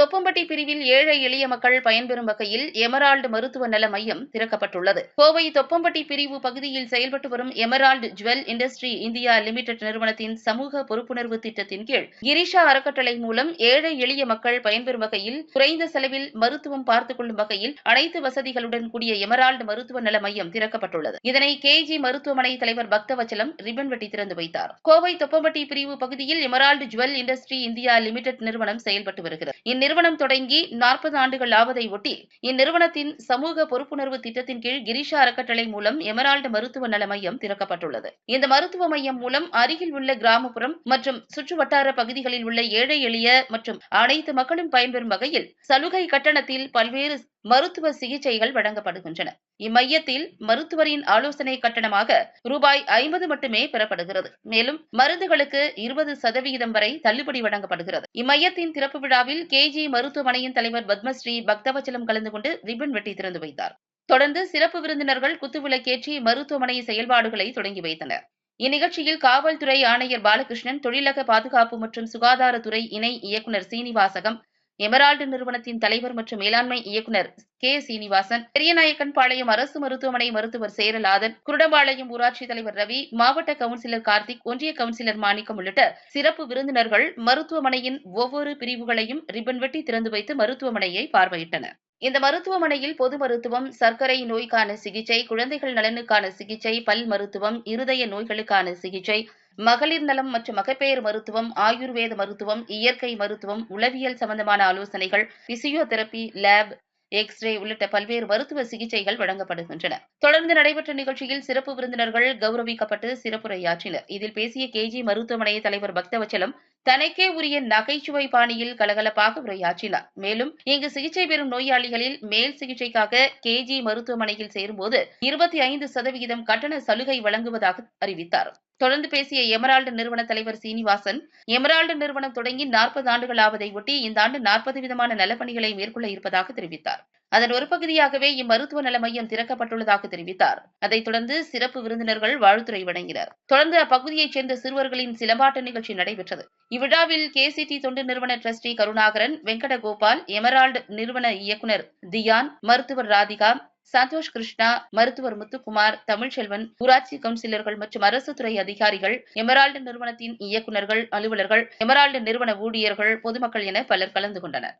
தொப்பம்பட்டி பிரிவில் ஏழை எளிய மக்கள் பயன்பெறும் வகையில் எமரால்டு மருத்துவ நல மையம் திறக்கப்பட்டுள்ளது. கோவை தொப்பம்பட்டி பிரிவு பகுதியில் செயல்பட்டு வரும் Emerald Jewel Industry India Limited நிறுவனத்தின் சமூக பொறுப்புணர்வு திட்டத்தின் கீழ் கிரிஷா அறக்கட்டளை மூலம் ஏழை எளிய மக்கள் பயன்பெறும் வகையில் குறைந்த செலவில் மருத்துவம் பார்த்துக் கொள்ளும் வகையில் அனைத்து வசதிகளுடன் கூடிய எமரால்டு மருத்துவ நல மையம் திறக்கப்பட்டுள்ளது. இதனை கேஜி மருத்துவமனை தலைவர் பக்தவச்சலம் ரிப்பன் வெட்டி திறந்து வைத்தார். கோவை தொப்பம்பட்டி பிரிவு பகுதியில் Emerald Jewel Industry India Limited நிறுவனம் செயல்பட்டு வருகிறது. இந்நிறுவனம் தொடங்கி நாற்பது ஆண்டுகள் ஆவதை ஒட்டி இந்நிறுவனத்தின் சமூக பொறுப்புணர்வு திட்டத்தின் கீழ் கிரிஷா அறக்கட்டளை மூலம் எமரால்டு மருத்துவ நல மையம் திறக்கப்பட்டுள்ளது. இந்த மருத்துவ மையம் மூலம் அருகில் உள்ள கிராமப்புறம் மற்றும் சுற்றுவட்டார பகுதிகளில் உள்ள ஏழை எளிய மற்றும் அனைத்து மக்களும் பயன்பெறும் வகையில் சலுகை கட்டணத்தில் பல்வேறு மருத்துவ சிகிச்சைகள் வழங்கப்படுகின்றன. இம்மையத்தில் மருத்துவரின் ஆலோசனை கட்டணமாக ரூபாய் ஐம்பது மட்டுமே பெறப்படுகிறது. மேலும் மருந்துகளுக்கு இருபது சதவிகிதம் வரை தள்ளுபடி வழங்கப்படுகிறது. இம்மையத்தின் திறப்பு விழாவில் கே. கேஜி மருத்துவமனையின் தலைவர் பத்மஸ்ரீ பக்தவச்சலம் கலந்து கொண்டு ரிப்பன் வெட்டி திறந்து வைத்தார். தொடர்ந்து சிறப்பு விருந்தினர்கள் குத்துவிளக்கேற்றி மருத்துவமனை செயல்பாடுகளை தொடங்கி வைத்தனர். இந்நிகழ்ச்சியில் காவல்துறை ஆணையர் பாலகிருஷ்ணன் தொழிலக பாதுகாப்பு மற்றும் சுகாதாரத்துறை இணை இயக்குநர் சீனிவாசகம் எமரால்டு நிறுவனத்தின் தலைவர் மற்றும் மேலாண்மை இயக்குநர் கே. சீனிவாசன் பெரியநாயக்கன் பாளையம் அரசு மருத்துவமனை மருத்துவர் சேரலாதன் குருடம்பாளையம் ஊராட்சி தலைவர் ரவி மாவட்ட கவுன்சிலர் கார்த்திக் ஒன்றிய கவுன்சிலர் மாணிக்கம் உள்ளிட்ட சிறப்பு விருந்தினர்கள் மருத்துவமனையின் ஒவ்வொரு பிரிவுகளையும் ரிப்பன் வெட்டி திறந்து வைத்து மருத்துவமனையை பார்வையிட்டனர். இந்த மருத்துவமனையில் பொது மருத்துவம் சர்க்கரை நோய்க்கான சிகிச்சை குழந்தைகள் நலனுக்கான சிகிச்சை பல் மருத்துவம் இருதய நோய்களுக்கான சிகிச்சை மகளிர் நலம் மற்றும் மகப்பேறு மருத்துவம் ஆயுர்வேத மருத்துவம் இயற்கை மருத்துவம் உளவியல் சம்பந்தமான ஆலோசனைகள் பிசியோதெரபி லேப் எக்ஸ்ரே உள்ளிட்ட பல்வேறு மருத்துவ சிகிச்சைகள் வழங்கப்படுகின்றன. தொடர்ந்து நடைபெற்ற நிகழ்ச்சியில் சிறப்பு விருந்தினர்கள் கௌரவிக்கப்பட்டு சிறப்புரையாற்றினர். இதில் பேசிய கேஜி மருத்துவமனை தலைவர் பக்தவச்சலம் தனக்கே உரிய நகைச்சுவை பாணியில் கலகலப்பாக உரையாற்றினார். மேலும் இங்கு சிகிச்சை பெறும் நோயாளிகளில் மேல் சிகிச்சைக்காக கேஜி மருத்துவமனையில் சேரும்போது இருபத்தி ஐந்து சதவிகிதம் கட்டண சலுகை வழங்குவதாக அறிவித்தார். தொடர்ந்து பேசிய எமரால்டு நிறுவன தலைவர் சீனிவாசன் எமரால்டு நிறுவனம் தொடங்கி நாற்பது ஆண்டுகள் ஆவதை ஒட்டி இந்த ஆண்டு நாற்பது விதமான நலப்பணிகளை மேற்கொள்ள இருப்பதாக தெரிவித்தார். அதன் ஒரு பகுதியாகவே இம்மருத்துவ நல மையம் திறக்கப்பட்டுள்ளதாக தெரிவித்தார். அதைத் தொடர்ந்து சிறப்பு விருந்தினர்கள் வாழ்த்துறை வழங்கினர். தொடர்ந்து அப்பகுதியைச் சேர்ந்த சிறுவர்களின் சிலம்பாட்ட நிகழ்ச்சி நடைபெற்றது. இவ்விழாவில் கேசிடி தொண்டு நிறுவன டிரஸ்டி கருணாகரன் வெங்கடகோபால் எமரால்டு நிறுவன இயக்குநர் தியான் மருத்துவர் ராதிகா சந்தோஷ் கிருஷ்ணா மருத்துவர் முத்துக்குமார் தமிழ்ச்செல்வன் ஊராட்சி கவுன்சிலர்கள் மற்றும் அரசு துறை அதிகாரிகள் எமரால்டு நிறுவனத்தின் இயக்குநர்கள் அலுவலர்கள் எமரால்டு நிறுவன ஊழியர்கள் பொதுமக்கள் என பலர் கலந்து கொண்டனர்.